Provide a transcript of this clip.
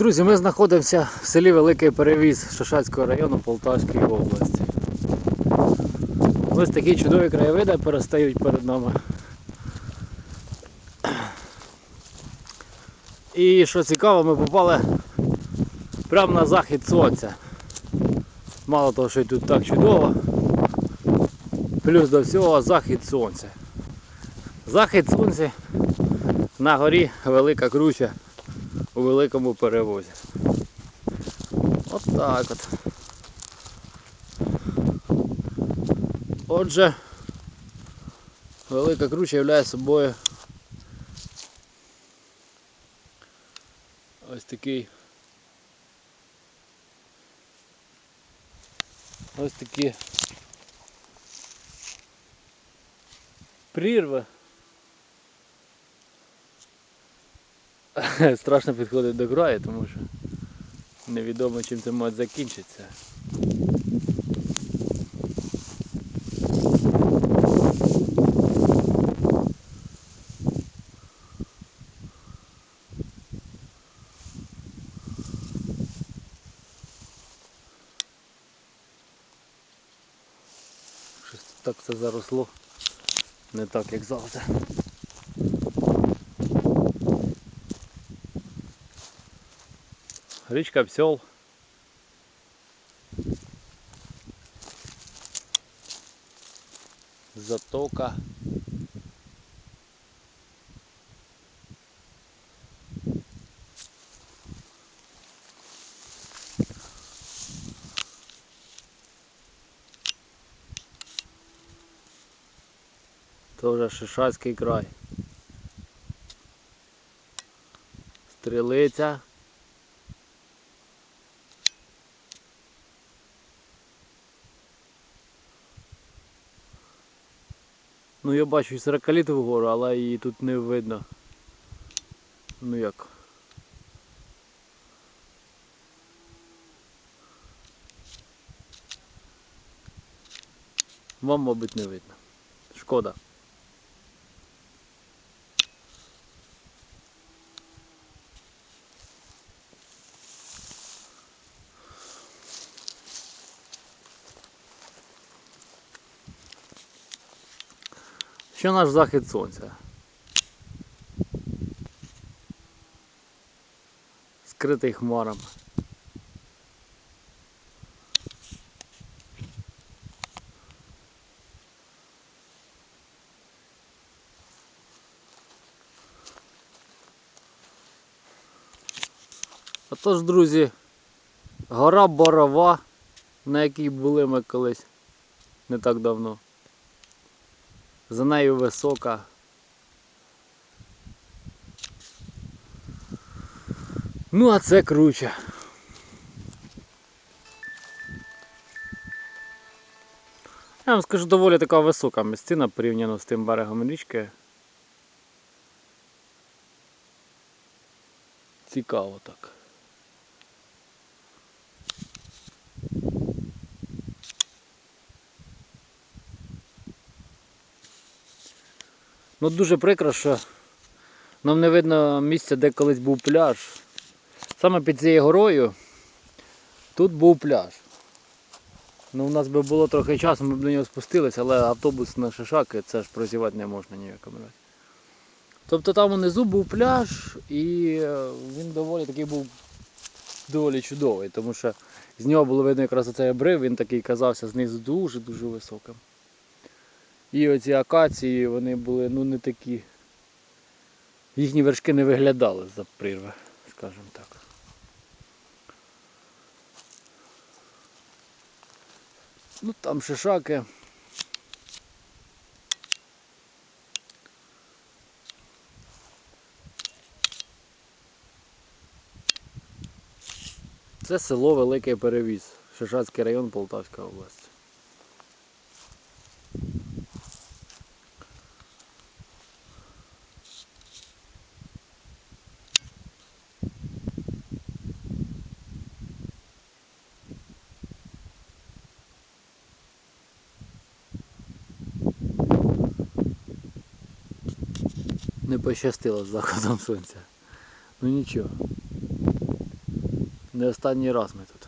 Друзі, ми знаходимося в селі Великий Перевіз Шишацького району Полтавської області. Ось такі чудові краєвиди перестають перед нами. І що цікаво, ми попали прямо на захід сонця. Мало того, що тут так чудово. Плюс до всього захід сонця. Захід сонця на горі Велика Круча у великому перевозі. От так от. Отже, велика круча являє собою ось такий ось такі прірви. Страшно підходить до краю, тому що невідомо чим це може закінчитися. Щось так все заросло. Не так, як завжди. Річка Псьол. Затока. Тоже Шишацький край. Стрілиця. Ну я бачу 40 вгору, але її тут не видно. Ну як. Вам, мабуть, не видно. Шкода. Що наш захід сонця? Скритий хмарами. Отож, друзі, гора Борова, на якій були ми колись не так давно. За нею висока. Ну, а це круче. Я вам скажу, доволі така висока місцина порівняно з тим берегом річки. Цікаво так. Ну дуже прикро, що нам не видно місця, де колись був пляж. Саме під цією горою тут був пляж. Ну, у нас би було трохи часу, ми б до нього спустилися, але автобус на шишаки, це ж прозівати не можна ніякому разі. Тобто там унизу був пляж і е, він доволі такий був доволі чудовий, тому що з нього було видно якраз оцей обрив, він такий казався знизу дуже-дуже високим. І оці акації, вони були ну не такі. Їхні вершки не виглядали за прірви, скажімо так. Ну там шишаки. Це село Великий Перевіз, Шишацький район Полтавська область. не пощастило з заходом сонця. Ну нічого. Не останній раз ми тут.